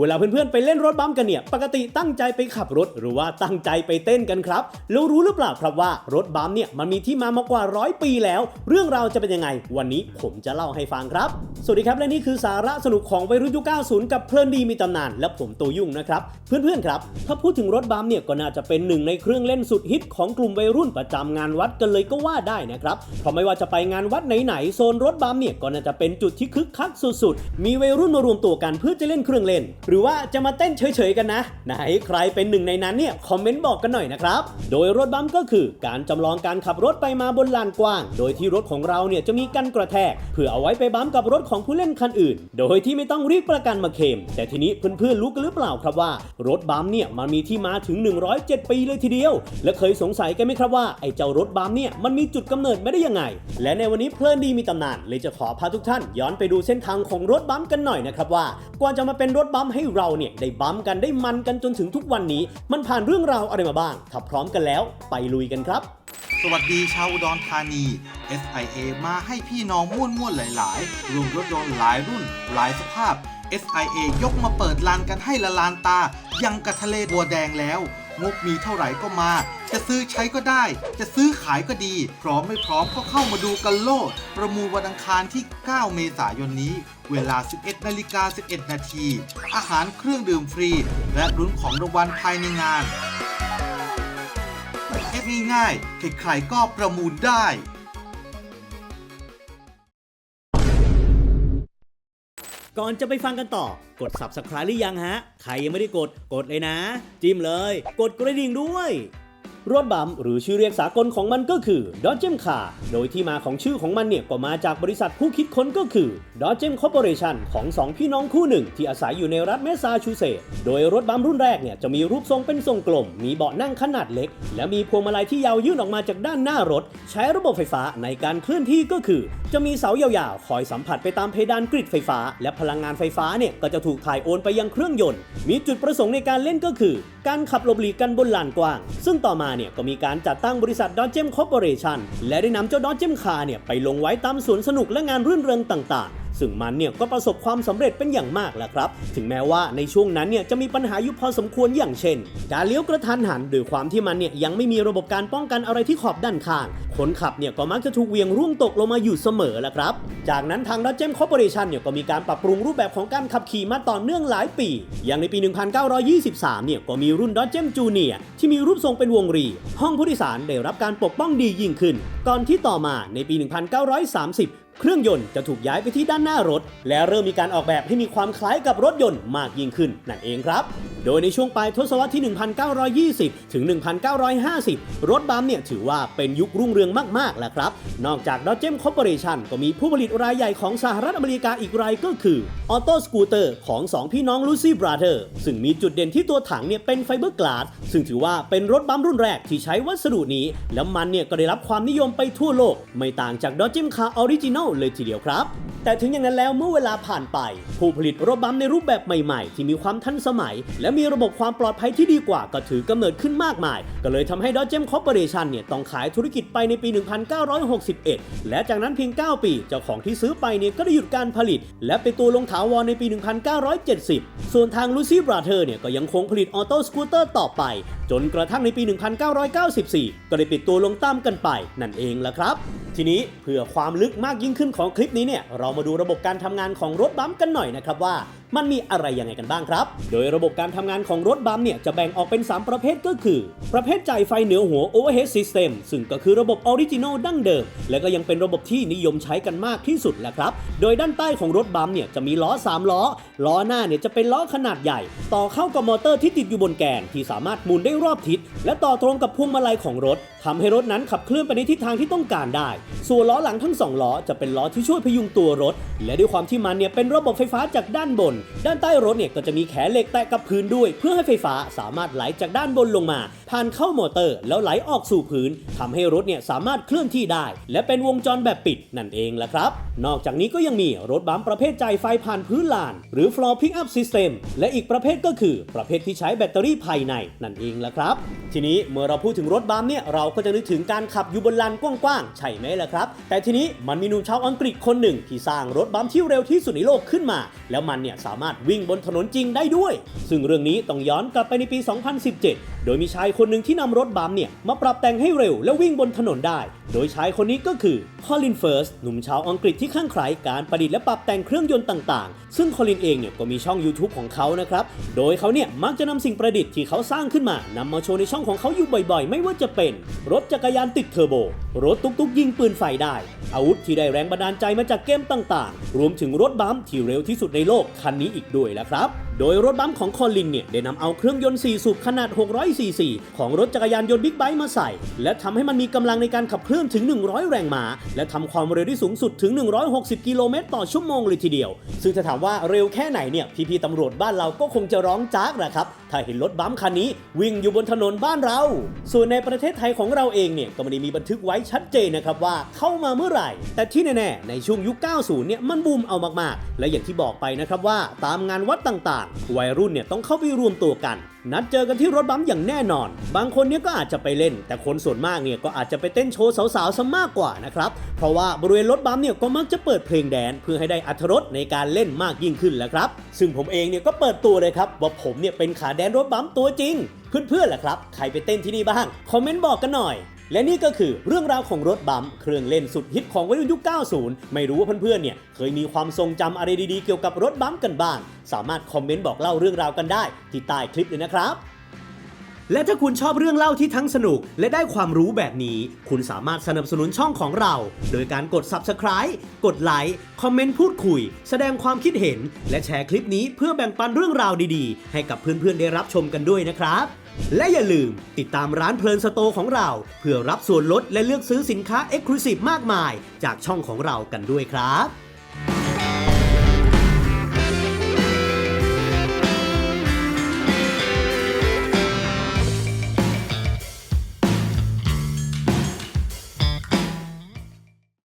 เวลาเพื่อนๆไปเล่นรถบัมกันเนี่ย ปกติตั้งใจไปขับรถหรือว่าตั้งใจไปเต้นกันครับแล้วรู้หรือเปล่าครับว่ารถบัมเนี่ยมันมีที่มามากว่าร้อยปีแล้ว เรื่องราวจะเป็นยังไง วันนี้ผมจะเล่าให้ฟังครับ สวัสดีครับและนี่คือสาระสนุกของวัยรุ่นยุค90 กับเพลินดีมีตำนาน และผมโตยุ่งนะครับเพื่อนๆครับถ้าพูดถึงรถบัมเนี่ยก็น่าจะเป็นหนึ่งในเครื่องเล่นสุดฮิตของกลุ่มวัยรุ่นประจำงานวัดกันเลยก็ว่าได้นะครับเพราะไม่ว่าจะไปงานวัดไหนๆโซนรถบัมเนี่ยก็น่าจะเป็นจุดที่คึกคักสุดๆ มีวัยรุ่นมารวมตัวกันเพื่อจะเล่นเครื่องเล่นหรือว่าจะมาเต้นเฉยๆกันนะไหนใครเป็นหนึ่งในนั้นเนี่ยคอมเมนต์บอกกันหน่อยนะครับ โดยรถบัมก็คือการจำลองการขับรถไปมาบนลานกว้าง โดยที่รถของเราเนี่ยจะมีกันกระแทก เพื่อเอาไว้ไปบัมกับรถของผู้เล่นคันอื่น โดยที่ไม่ต้องเรียกประกันมาเคม แต่ทีนี้เพื่อนๆรู้กันหรือเปล่าครับว่า รถบัมเนี่ยมันมีที่มาถึง 107 ปีเลยทีเดียว และเคยสงสัยกันไหมครับว่าไอ้เจ้ารถบัมเนี่ยมันมีจุดกำเนิดไม่ได้ยังไง และในวันนี้เพลินดีมีตำนานเลยจะขอพาทุกท่าน ย้อนไปดูเส้นทางของรถบัมกันหน่อยนะครับว่ากว่าจะมาเป็นรถบัมป์ให้เราเนี่ยได้บัมกันได้มันกันจนถึงทุกวันนี้ มันผ่านเรื่องราวอะไรมาบ้างถ้าพร้อมกันแล้ว ไปลุยกันครับ สวัสดีชาวอุดรธานี SIA มาให้พี่น้องม่วนม่วนหลาย ๆ รวมรถยนต์หลายรุ่น หลายสภาพ SIA ยกมาเปิดลานกันให้ละลานตา ยังกับทะเลบัวแดงแล้ว งบมีเท่าไหร่ก็มา จะซื้อใช้ก็ได้ จะซื้อขายก็ดี พร้อมไม่พร้อมก็เข้ามาดูกันโลด ประมูลวันอังคารที่ 9 เมษายนนี้ เวลา 11นาฬิกา11 นาที อาหารเครื่องดื่มฟรี และลุ้นของรางวัลภายในงานเอฟง่ายๆใครๆก็ประมูลได้ก่อนจะไปฟังกันต่อ กด subscribe หรือยังฮะ ใครยังไม่ได้กด กดเลยนะ จิ้มเลย กดกระดิ่งด้วย รถบัมหรือชื่อเรียกสากลของมันก็คือ d o d g e m Car โดยที่มาของชื่อของมันเนี่ยก็มาจากบริษัทผู้คิดค้นก็คือ d o d g e m Corporation ของสองพี่น้องคู่หนึ่ง ที่อาศัยอยู่ในรัฐแมสซาชูเซตส์โดยรถบัมรุ่นแรกเนี่ยจะมีรูปทรงเป็นทรงกลม มีเบาะนั่งขนาดเล็ก และมีพวงมาลัยที่ยาวยื่นออกมาจากด้านหน้ารถ ใช้ระบบไฟฟ้าในการเคลื่อนที่ก็คือ จะมีเสายาวๆคอยสัมผัสไปตามเพดานกริดไฟฟ้า และพลังงานไฟฟ้าเนี่ยก็จะถูกถ่ายโอนไปยังเครื่องยนต์ มีจุดประสงค์ในการเล่นก็คือ การขับหลบหลีกกันบนลานกว้าง ซึ่งต่อมาเนี่ยก็มีการจัดตั้งบริษัทดอนเจมคอร์ปอเรชันและได้นำเจ้าดอนเจมคาเนี่ยไปลงไว้ตามสวนสนุกและงานรื่นเริงต่าง ซึ่งมันเนี่ยก็ประสบความสำเร็จเป็นอย่างมากแหละครับ ถึงแม้ว่าในช่วงนั้นเนี่ยจะมีปัญหาอยู่พอสมควรอย่างเช่น การเลี้ยวกระทันหันโดยความที่มันเนี่ยยังไม่มีระบบการป้องกันอะไรที่ขอบด้านข้าง คนขับเนี่ยก็มักจะถูกเวียงร่วงตกลงมาอยู่เสมอแหละครับ จากนั้นทาง d o d g e m Corporation เนี่ยก็มีการปรับปรุงรูปแบบของการขับขี่มาต่อเนื่องหลายปี อย่างในปี 1923 เนี่ยก็มีรุ่น d o d g e m Junior ที่มีรูปทรงเป็นวงรี ห้องผู้โดยสารได้รับการปกป้องดียิ่งขึ้นก่อนที่ต่อมาในปี 1930 เครื่องยนต์จะถูกย้ายไปที่ด้านหน้ารถ และเริ่มมีการออกแบบให้มีความคล้ายกับรถยนต์มากยิ่งขึ้นนั่นเองครับโดยในช่วงปลายทศวรรษที่ 1920 ถึง 1950 รถบัมป์เนี่ยถือว่าเป็นยุครุ่งเรืองมากๆแหละครับ นอกจาก d o d g e m Corporation ก็มีผู้ผลิตรายใหญ่ของสหรัฐอเมริกาอีกรายก็คือ Auto Scooter ของ 2 พี่น้อง Lucy Brother ซึ่งมีจุดเด่นที่ตัวถังเนี่ยเป็นไฟเบอร์กลาสซึ่งถือว่าเป็นรถบัมป์รุ่นแรกที่ใช้วัสดุนี้ แล้วมันเนี่ยก็ได้รับความนิยมไปทั่วโลก ไม่ต่างจาก d o d g e m Car Original เลยทีเดียวครับ แต่ถึงอย่างนั้นแล้วเมื่อเวลาผ่านไป ผู้ผลิตรถบัมในรูปแบบใหม่ๆ ที่มีความทันสมัย และมีระบบความปลอดภัยที่ดีกว่าก็ถือกำเนิดขึ้นมากมาย ก็เลยทำให้ d o d g e m Corporation เนี่ยต้องขายธุรกิจไปในปี 1961 และจากนั้นเพียง 9 ปี เจ้าของที่ซื้อไปเนี่ยก็ได้หยุดการผลิต และไปตัวลงถาวรในปี 1970 ส่วนทาง Lucy Brother เนี่ยก็ยังคงผลิตออโต้สกูตเตอร์ต่อไป จนกระทั่งในปี 1994 ก็ได้ปิดตัวลงตามกันไปนั่นเองละครับ ทีนี้เพื่อความลึกมากยิ่งขึ้นของคลิปนี้เนี่ยเรามาดูระบบการทำงานของรถบัมป์กันหน่อยนะครับว่า มันมีอะไรยังไงกันบ้างครับ โดยระบบการทำงานของรถบัมเนี่ยจะแบ่งออกเป็น 3 ประเภทก็คือ ประเภทจ่ายไฟเหนือหัว Overhead System ซึ่งก็คือระบบออริจินอลดั้งเดิม และก็ยังเป็นระบบที่นิยมใช้กันมากที่สุดแหละครับ โดยด้านใต้ของรถบัมเนี่ยจะมีล้อ 3 ล้อ ล้อหน้าเนี่ยจะเป็นล้อขนาดใหญ่ ต่อเข้ากับมอเตอร์ที่ติดอยู่บนแกนที่สามารถหมุนได้รอบทิศ และต่อตรงกับพวงมาลัยของรถทำให้รถนั้นขับเคลื่อนไปในทิศทางที่ต้องการได้ ส่วนล้อหลังทั้งสองล้อจะเป็นล้อที่ช่วยพยุงตัวรถ และด้วยความที่มันเนี่ยเป็นระบบไฟฟ้าจากด้านบนด้านใต้รถเนี่ยก็จะมีแขนเหล็กแตะกับพื้นด้วย เพื่อให้ไฟฟ้าสามารถไหลจากด้านบนลงมา ผ่านเข้ามอเตอร์ แล้วไหลออกสู่พื้นทำให้รถเนี่ยสามารถเคลื่อนที่ได้ และเป็นวงจรแบบปิดนั่นเองละครับ นอกจากนี้ก็ยังมีรถบัมป์ประเภทจ่ายไฟผ่านพื้นลาน หรือ floor pick up system และอีกประเภทก็คือประเภทที่ใช้แบตเตอรี่ภายในนั่นเองละครับ ทีนี้เมื่อเราพูดถึงรถบัมป์เนี่ยเราก็จะนึกถึงการขับอยู่บนลานกว้างๆใช่ไหมล่ะครับ แต่ทีนี้มันมีหนุ่มชาวอังกฤษคนหนึ่งที่สร้างรถบัมป์ที่เร็วที่สุดในโลกขึ้นมา แล้วมันเนี่ยสาามารถวิ่งบนถนนจริงได้ด้วย ซึ่งเรื่องนี้ต้องย้อนกลับไปในปี 2017โดยมีชายคนหนึ่งที่นำรถบัมเนี่ยมาปรับแต่งให้เร็วและวิ่งบนถนนได้ โดยชายคนนี้ก็คือคอลินเฟิร์สหนุ่มชาวอังกฤษที่ข้างใครการประดิษฐ์และปรับแต่งเครื่องยนต์ต่างๆ ซึ่งคอลินเองเนี่ยก็มีช่อง YouTube ของเขานะครับ โดยเขาเนี่ยมักจะนำสิ่งประดิษฐ์ที่เขาสร้างขึ้นมานำมาโชว์ในช่องของเขาอยู่บ่อยๆ ไม่ว่าจะเป็น รถจักรยานติดเทอร์โบ รถตุ๊กๆยิงปืนไฟได้ อาวุธที่ได้แรงบันดาลใจมาจากเกมต่างๆ รวมถึงรถบัมที่เร็วที่สุดในโลกคันนี้อีกด้วยละครับ โดยรถบัมของคอลินเนี่ยได้นำเอาเครื่องยนต์ 4 สูบขนาด 600 ซีซี ของรถจักรยานยนต์บิ๊กไบค์มาใส่ และทำให้มันมีกำลังในการขับเคลื่อนถึง 100 แรงม้า และทำความเร็วที่สูงสุดถึง 160 กิโลเมตรต่อชั่วโมงเลยทีเดียว ซึ่งถ้าถามว่าเร็วแค่ไหนเนี่ยพี่ๆตำรวจบ้านเราก็คงจะร้องจากแหละครับ ถ้าเห็นรถบัมคันนี้วิ่งอยู่บนถนนบ้านเรา ส่วนในประเทศไทยของเราเองเนี่ยก็ไม่ได้มีบันทึกไว้ชัดเจนนะครับว่าเข้ามาเมื่อไหร่ แต่ที่แน่ๆ ในช่วงยุค 90 เนี่ยมันบูมเอามากๆ และอย่างที่บอกไปนะครับว่าตามงานวัดต่างๆ วัยรุ่นเนี่ยต้องเข้าไปรวมตัวกันนัดเจอกันที่รถบัมป์อย่างแน่นอน บางคนเนี่ยก็อาจจะไปเล่น แต่คนส่วนมากเนี่ยก็อาจจะไปเต้นโชว์สาวๆซะมากกว่านะครับ เพราะว่าบริเวณรถบัมป์เนี่ยก็มักจะเปิดเพลงแดนเพื่อให้ได้อัธรสในการเล่นมากยิ่งขึ้นแหละครับ ซึ่งผมเองเนี่ยก็เปิดตัวเลยครับว่าผมเนี่ยเป็นขาแดนรถบัมป์ตัวจริง เพื่อนๆล่ะครับ ใครไปเต้นที่นี่บ้าง คอมเมนต์บอกกันหน่อย และนี่ก็คือเรื่องราวของรถบัมป์เครื่องเล่นสุดฮิตของวัยรุ่นยุค 90 ไม่รู้ว่าเพื่อนๆ เนี่ยเคยมีความทรงจำอะไรดีๆ เกี่ยวกับรถบัมป์กันบ้าง สามารถคอมเมนต์บอกเล่าเรื่องราวกันได้ที่ใต้คลิปเลยนะครับและถ้าคุณชอบเรื่องเล่าที่ทั้งสนุก และได้ความรู้แบบนี้ คุณสามารถสนับสนุนช่องของเรา โดยการกด Subscribe กดไลค์ คอมเมนต์พูดคุย แสดงความคิดเห็น และแชร์คลิปนี้เพื่อแบ่งปันเรื่องราวดีๆ ให้กับเพื่อนๆได้รับชมกันด้วยนะครับ และอย่าลืมติดตามร้านเพลินสโตของเรา เพื่อรับส่วนลดและเลือกซื้อสินค้า e x c l u s i v e มากมาย จากช่องของเรากันด้วยครับ